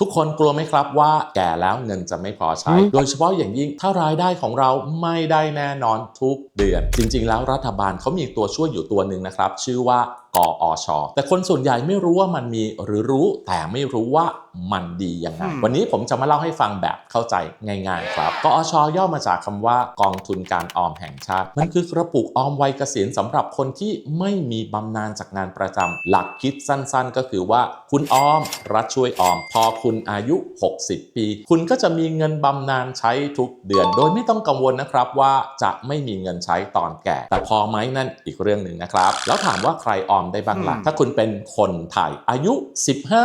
ทุกคนกลัวไหมครับว่าแก่แล้วเงินจะไม่พอใช้ โดยเฉพาะอย่างยิ่งถ้ารายได้ของเราไม่ได้แน่นอนทุกเดือน จริง ๆ แล้วรัฐบาลเขามีตัวช่วยอยู่ตัวหนึ่งนะครับ ชื่อว่า กอชแต่คนส่วนใหญ่ไม่รู้ว่ามันมีหรือรู้แต่ไม่รู้ว่ามันดียังไงอืมวันนี้ผมจะมาเล่าให้ฟังแบบเข้าใจง่ายๆครับกอชย่อมาจากคำว่ากองทุนการออมแห่งชาติ มันคือกระปุกออมวัยเกษียณสำหรับคนที่ไม่มีบำนาญจากงานประจำหลักคิดสั้นๆ ก็คือว่าคุณออม รัฐช่วยออม พอคุณอายุ 60 ปี คุณก็จะมีเงินบำนาญใช้ทุกเดือน โดยไม่ต้องกังวลนะครับว่าจะไม่มีเงินใช้ตอนแก่ แต่พอไหมนั่นอีกเรื่องหนึ่งนะครับ แล้วถามว่าใครออมได้บ้างล่ะอืมถ้าคุณเป็นคนไทยอายุ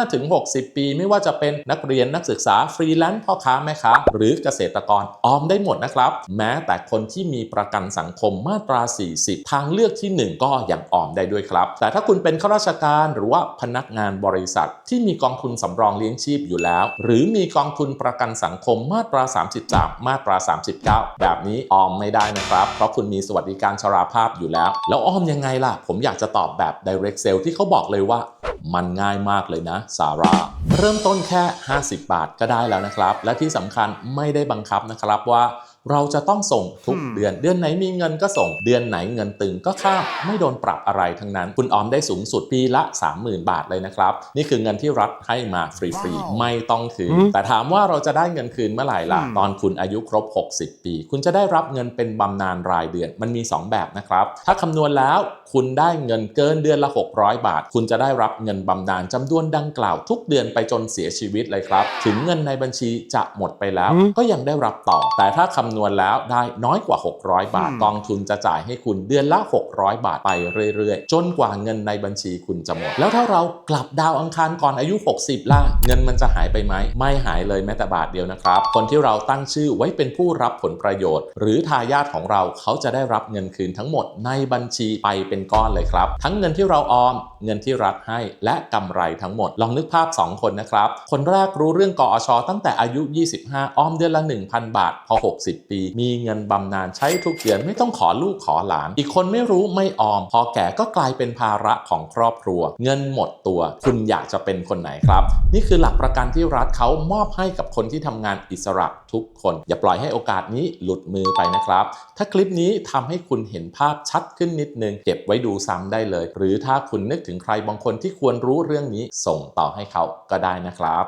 15-60 ปี ไม่ว่าจะเป็นนักเรียนนักศึกษาฟรีแลนซ์พ่อค้าแม่ค้า หรือเกษตรกรออมได้หมดนะครับ แม้แต่คนที่มีประกันสังคมมาตรา 40 ทางเลือกที่ 1 ก็ยังออมได้ด้วยครับ แต่ถ้าคุณเป็นข้าราชการหรือว่าพนักงานบริษัท ที่มีกองทุนสำรองเลี้ยงชีพอยู่แล้ว หรือมีกองทุนประกันสังคมมาตรา 33 มาตรา 39 แบบนี้ออมไม่ได้นะครับ เพราะคุณมีสวัสดิการชราภาพอยู่แล้ว แล้วออมยังไงล่ะ ผมอยากจะตอบแบบ direct sale ที่เขาบอกเลยว่ามันง่ายมากเลยนะซาร่าเริ่มต้นแค่ 50 บาทก็ได้แล้วนะครับ และที่สำคัญไม่ได้บังคับนะครับว่า เราจะต้องส่งทุกอืมเดือน เดือนไหนมีเงินก็ส่ง เดือนไหนเงินตึงก็ข้ามไม่โดนปรับอะไรทั้งนั้น คุณออมได้สูงสุดปีละ 30,000 บาทเลยนะครับ นี่คือเงินที่รัฐให้มาฟรีว้าวๆไม่ต้องคืนอืมแต่ถามว่าเราจะได้เงินคืนเมื่อไหร่ล่ะอืมตอนคุณอายุครบ 60 ปี คุณจะได้รับเงินเป็นบำนาญรายเดือน มันมี 2 แบบนะครับ ถ้าคำนวณแล้วคุณได้เงินเกินเดือนละ 600 บาท คุณจะได้รับเงินบำนาญจำนวนดังกล่าวทุกเดือนไปจนเสียชีวิตเลยครับ ถึงเงินในบัญชีจะหมดไปแล้วอืมก็ยังได้รับต่อ แต่ถ้าคำนวณแล้วได้น้อยกว่า 600 บาทอืมกองทุนจะจ่ายให้คุณเดือนละ 600 บาทไปเรื่อยๆ จนกว่าเงินในบัญชีคุณจะหมด แล้วถ้าเรากลับดาวอังคารก่อนอายุ 60 ล่ะ เงินมันจะหายไปไหม ไม่หายเลยแม้แต่บาทเดียวนะครับ คนที่เราตั้งชื่อไว้เป็นผู้รับผลประโยชน์ หรือทายาทของเราเขาจะได้รับเงินคืนทั้งหมดในบัญชีไปเป็นก้อนเลยครับ ทั้งเงินที่เราออม เงินที่รัฐให้ และกำไรทั้งหมด ลองนึกภาพ 2 คนนะครับ คนแรกรู้เรื่องกอชตั้งแต่อายุ 25 ออมเดือนละ 1,000 บาท พอ 60ปี มีเงินบำนาญใช้ทุกเดือนไม่ต้องขอลูกขอหลาน อีกคนไม่รู้ไม่ออม พอแก่ก็กลายเป็นภาระของครอบครัว เงินหมดตัว คุณอยากจะเป็นคนไหนครับ นี่คือหลักประกันที่รัฐเขามอบให้กับคนที่ทำงานอิสระทุกคน อย่าปล่อยให้โอกาสนี้หลุดมือไปนะครับ ถ้าคลิปนี้ทำให้คุณเห็นภาพชัดขึ้นนิดนึง เก็บไว้ดูซ้ำได้เลย หรือถ้าคุณนึกถึงใครบางคนที่ควรรู้เรื่องนี้ส่งต่อให้เขาก็ได้นะครับ